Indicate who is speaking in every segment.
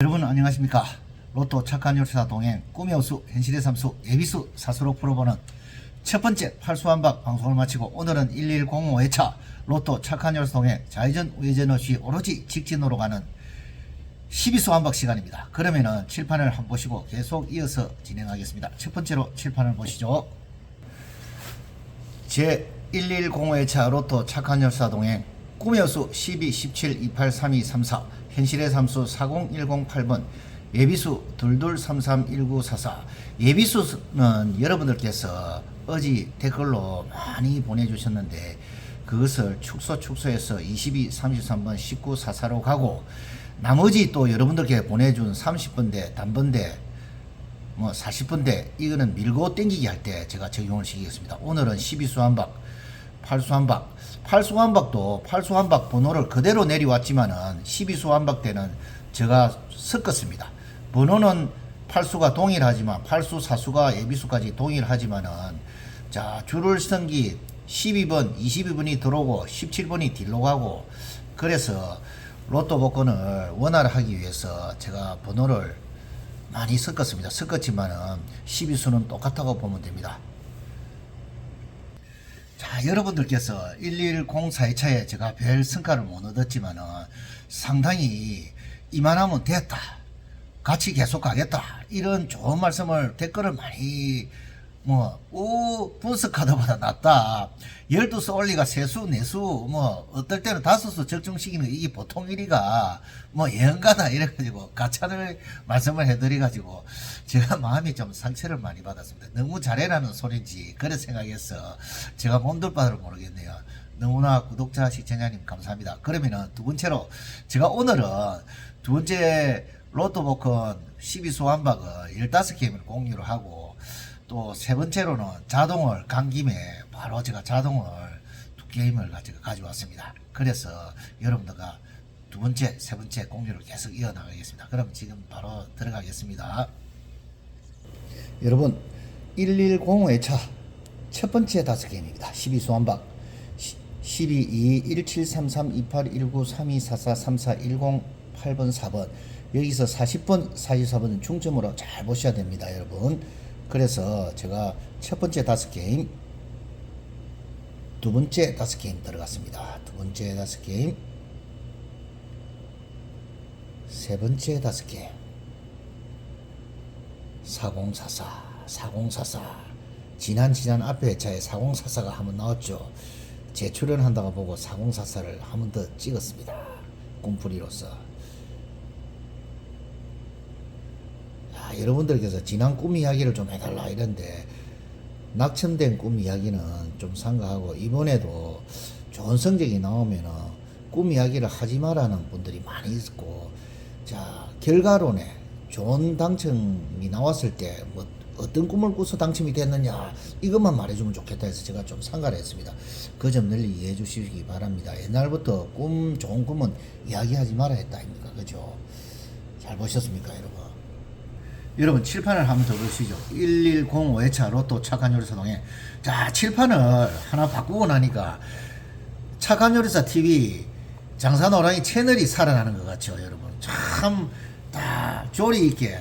Speaker 1: 여러분 안녕하십니까? 로또 착한 열사 동행 꿈의 호수 현실의 삼수 예비수 사수로 풀어보는 첫 번째 팔수한박 방송을 마치고 오늘은 1105회차 로또 착한 열사 동행 좌회전 우회전 없이 오로지 직진으로 가는 12수 한박 시간입니다. 그러면은 칠판을 한번 보시고 계속 이어서 진행하겠습니다. 첫 번째로 칠판을 보시죠. 제 1105회차 로또 착한 열사 동행 꿈의 여수 12, 17, 28, 32, 34 현실의 삼수 40108번 예비수 22331944 예비수는 여러분들께서 어제 댓글로 많이 보내주셨는데 그것을 축소 축소해서 22, 33번 1944로 가고 나머지 또 여러분들께 보내준 30번대 단번대 뭐 40분대 이거는 밀고 땡기기 할 때 제가 적용을 시키겠습니다. 오늘은 12수 한박, 8수 한박, 8수 한박도 8수 한박 번호를 그대로 내려왔지만은 12수 한박 때는 제가 섞었습니다. 번호는 8수가 동일하지만 8수, 4수가 예비수까지 동일하지만은 자 줄을 선기 12번, 22번이 들어오고 17번이 뒤로 가고 그래서 로또 복권을 원활하기 위해서 제가 번호를 많이 섞었습니다. 섞었지만은 12수는 똑같다고 보면 됩니다. 자, 여러분들께서 1104회차에 제가 별 성과를 못 얻었지만은 상당히 이만하면 됐다. 같이 계속 가겠다. 이런 좋은 말씀을 댓글을 많이 뭐, 오, 분석하다보다 낫다. 12수 올리가 세수, 네수, 뭐, 어떨 때는 다섯 수 적중시키는 게 이게 보통 일이가, 뭐, 예언가다. 이래가지고, 가차를 말씀을 해드려가지고, 제가 마음이 좀 상처를 많이 받았습니다. 너무 잘해라는 소리인지, 그래 생각해서, 제가 몸둘 바를 모르겠네요. 너무나 구독자, 시청자님 감사합니다. 그러면은 두 번째로, 제가 오늘은 두 번째 로또 복권 12수 한박을 15게임을 공유를 하고, 또 세 번째로는 자동을 간 김에 바로 제가 자동을 두 게임을 가지고 가져왔습니다. 그래서 여러분들과 두 번째, 세 번째 공유를 계속 이어나가겠습니다. 그럼 지금 바로 들어가겠습니다. 여러분, 1105회차 첫 번째 다섯 게임입니다. 12수 한박 12, 2, 1733, 28, 19, 32, 44, 34, 10, 8번, 4번 여기서 40번, 44번은 중점으로 잘 보셔야 됩니다, 여러분. 그래서 제가 첫 번째 다섯 게임, 두 번째 다섯 게임 들어갔습니다. 두 번째 다섯 게임, 세 번째 다섯 게임, 4044, 4044. 지난 지난 앞에 회차에 4044가 한번 나왔죠. 재출연한다고 보고 4044를 한 번 더 찍었습니다. 꿈풀이로서. 아, 여러분들께서 지난 꿈 이야기를 좀 해달라 이런데 낙첨된 꿈 이야기는 좀 삼가하고 이번에도 좋은 성적이 나오면은 꿈 이야기를 하지 마라는 분들이 많이 있고 자 결과론에 좋은 당첨이 나왔을 때 뭐 어떤 꿈을 꾸서 당첨이 됐느냐 이것만 말해주면 좋겠다 해서 제가 좀 상가를 했습니다. 그 점 널리 이해해 주시기 바랍니다. 옛날부터 꿈 좋은 꿈은 이야기하지 말아 했다 아닙니까? 그죠? 잘 보셨습니까 여러분 여러분 칠판을 한번 더 보시죠. 1105회차 로또 착한 요리사 동에 자 칠판을 하나 바꾸고 나니까 착한 요리사 TV 장사노랑이 채널이 살아나는 것 같죠, 여러분. 참 다 조리 있게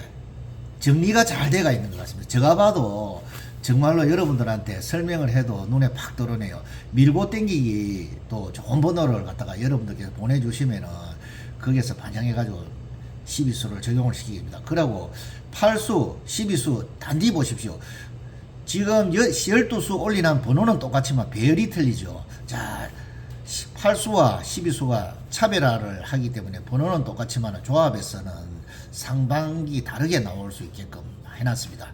Speaker 1: 정리가 잘 돼가 있는 것 같습니다. 제가 봐도 정말로 여러분들한테 설명을 해도 눈에 팍 들어오네요. 밀고 땡기기 또 좋은 번호를 갖다가 여러분들께서 보내주시면은 거기에서 반영해가지고 12수를 적용을 시키겠습니다. 그리고 8수, 12수 단디 보십시오. 지금 12수 올리는 번호는 똑같지만 배열이 틀리죠. 자, 8수와 12수가 차별화를 하기 때문에 번호는 똑같지만 조합에서는 상반기 다르게 나올 수 있게끔 해놨습니다.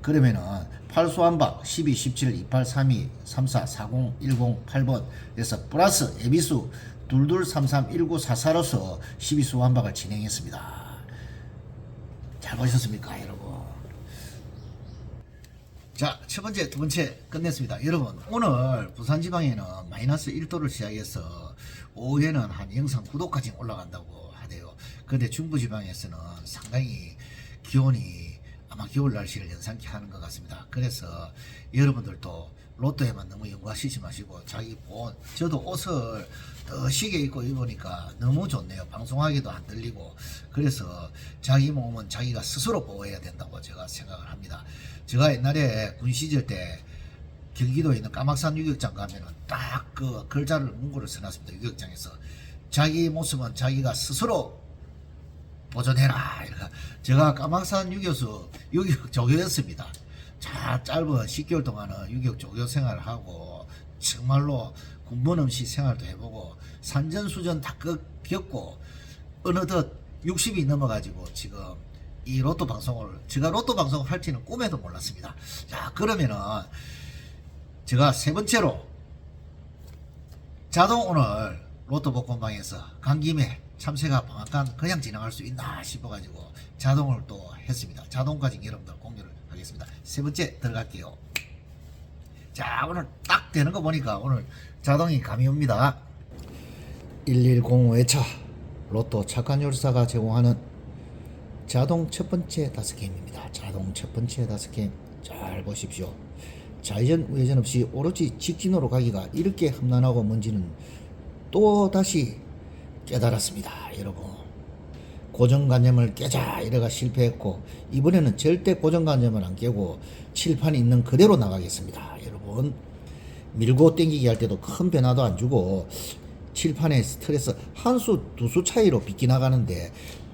Speaker 1: 그러면은 8수 한박 12, 17, 28, 32, 34, 40, 10, 8번에서 플러스 예비수 22, 33, 19, 44로서 12수 한박을 진행했습니다. 잘 보셨습니까, 여러분? 자, 첫 번째, 두 번째 끝냈습니다. 여러분, 오늘 부산지방에는 마이너스 1도를 시작해서 오후에는 한 영상 9도까지 올라간다고 하대요. 근데 중부지방에서는 상당히 기온이 아마 겨울 날씨를 연상케 하는 것 같습니다. 그래서 여러분들도 로또에만 너무 연구하시지 마시고 자기 본 저도 옷을 더 시게 입고 입으니까 너무 좋네요. 방송하기도 안 들리고 그래서 자기 몸은 자기가 스스로 보호해야 된다고 제가 생각을 합니다. 제가 옛날에 군 시절 때 경기도에 있는 까막산 유격장 가면은 딱 그 글자를 문구를 써놨습니다. 유격장에서 자기 모습은 자기가 스스로 보존해라. 제가 까막산 유교수 유격 조교였습니다. 자 짧은 10개월 동안은 유격 조교 생활을 하고 정말로 군번 음식 생활도 해보고 산전수전 다 겪- 겪고 어느덧 60이 넘어가지고 지금 이 로또 방송을 제가 로또 방송을 할지는 꿈에도 몰랐습니다. 자 그러면은 제가 세 번째로 자동 오늘 로또 복권방에서 간 김에 참새가 방앗간 그냥 지나갈 수 있나 싶어가지고 자동을 또 했습니다. 자동까지 여러분들 하겠습니다. 세 번째 들어갈게요. 자 오늘 딱 되는 거 보니까 오늘 자동이 감이 옵니다. 110 외차 로또 착한 열사가 제공하는 자동 첫 번째 다섯 게임입니다. 자동 첫 번째 다섯 게임 잘 보십시오. 좌회전 우회전 없이 오로지 직진으로 가기가 이렇게 험난하고 뭔지는 또 다시 깨달았습니다. 여러분 고정관념을 깨자 이래가 실패했고 이번에는 절대 고정관념을 안 깨고 칠판이 있는 그대로 나가겠습니다. 여러분 밀고 땡기기 할 때도 큰 변화도 안 주고 칠판에 스트레스 한 수 두 수 차이로 비기 나가는데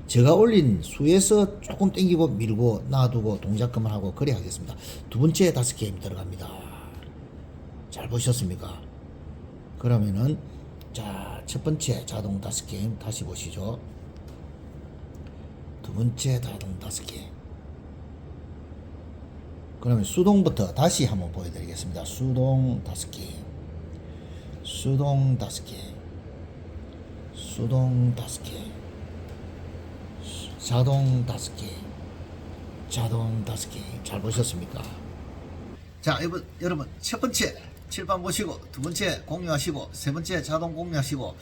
Speaker 1: 제가 올린 수에서 조금 땡기고 밀고 놔두고 동작금을 하고 그래 하겠습니다. 두 번째 다섯 게임 들어갑니다. 잘 보셨습니까? 그러면은 자 첫 번째 자동 다섯 게임 다시 보시죠. 두 번째 자동 다섯 게임. 그러면 수동부터 다시 한번 보여드리겠습니다. 수동 다섯 게임. 수동 다섯 게임. 수동 다섯 게임. 자동 다섯 개, 자동 다섯 개. 잘 보셨습니까? 자, 여러분, 여러분 첫 번째 칠판 보시고 두 번째 공유하시고 세 번째 자동 공유하시고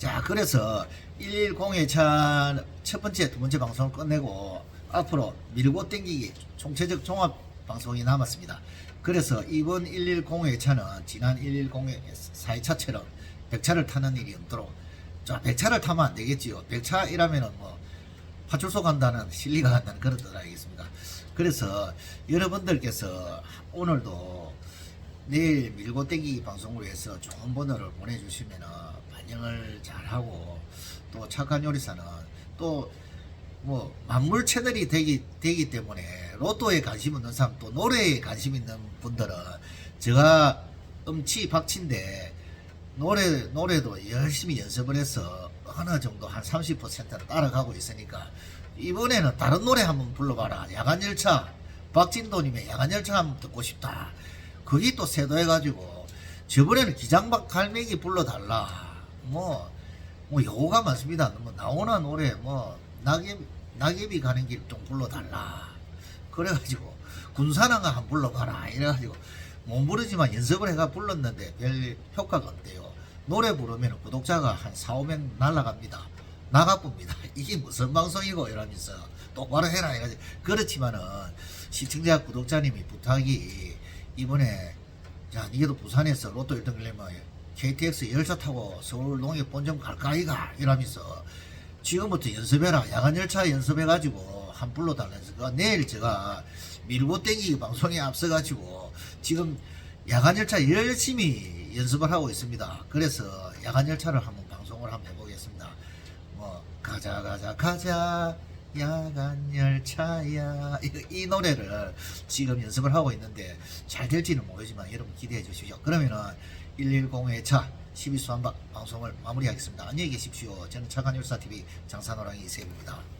Speaker 1: 자, 그래서 110의 차첫 번째, 두 번째 방송을 끝내고 앞으로 밀고 땡기기 총체적 종합 방송이 남았습니다. 그래서 이번 110의 차는 지난 110의 4회차처럼 100차를 타는 일이 없도록 자, 100차를 타면 안 되겠지요. 100차이라면은 뭐 파출소 간다는 실리가 간다는 그런 뜻 알겠습니다. 그래서 여러분들께서 오늘도 내일 밀고 땡기기 방송을 위해서 좋은 번호를 보내주시면 반영을 잘하고 또 착한 요리사는 또 뭐 만물 채널이 되기 되기 때문에 로또에 관심 있는 사람 또 노래에 관심 있는 분들은 제가 음치 박치인데 노래 노래도 열심히 연습을 해서 어느 정도 한 30%를 따라가고 있으니까 이번에는 다른 노래 한번 불러봐라. 야간 열차. 박진도님의 야간 열차 한번 듣고 싶다. 그게 또 세도해가지고 저번에는 기장박 갈매기 불러달라 뭐 뭐 여우가 많습니다 뭐 나오나 노래 뭐 낙엽 낙엽이 가는 길 좀 불러달라 그래가지고 군사나가 한번 불러봐라 이래가지고 못 부르지만 연습을 해가 불렀는데 별 효과가 없대요. 노래 부르면 구독자가 한 4, 500 날라갑니다. 나가봅니다. 이게 무슨 방송이고 이러면서 똑바로 해라 이러지. 그렇지만은 시청자 구독자님이 부탁이 이번에 자 니도 부산에서 로또 1등 걸리면 KTX 열차 타고 서울 농협 본점 갈까 이가 이러면서 지금부터 연습해라. 야간 열차 연습해 가지고 한 불러 달라면서 그 내일 제가 밀고 땡기기 방송에 앞서 가지고 지금 야간 열차 열심히 연습을 하고 있습니다. 그래서 야간 열차를 한번 방송을 한번 해보겠습니다. 뭐 가자 가자 가자 야간 열차야 이, 이 노래를 지금 연습을 하고 있는데 잘 될지는 모르지만 여러분 기대해 주십시오. 그러면은 110의 차 12수 한박 방송을 마무리하겠습니다. 안녕히 계십시오. 저는 차관열사TV 장산호랑이 이세입니다.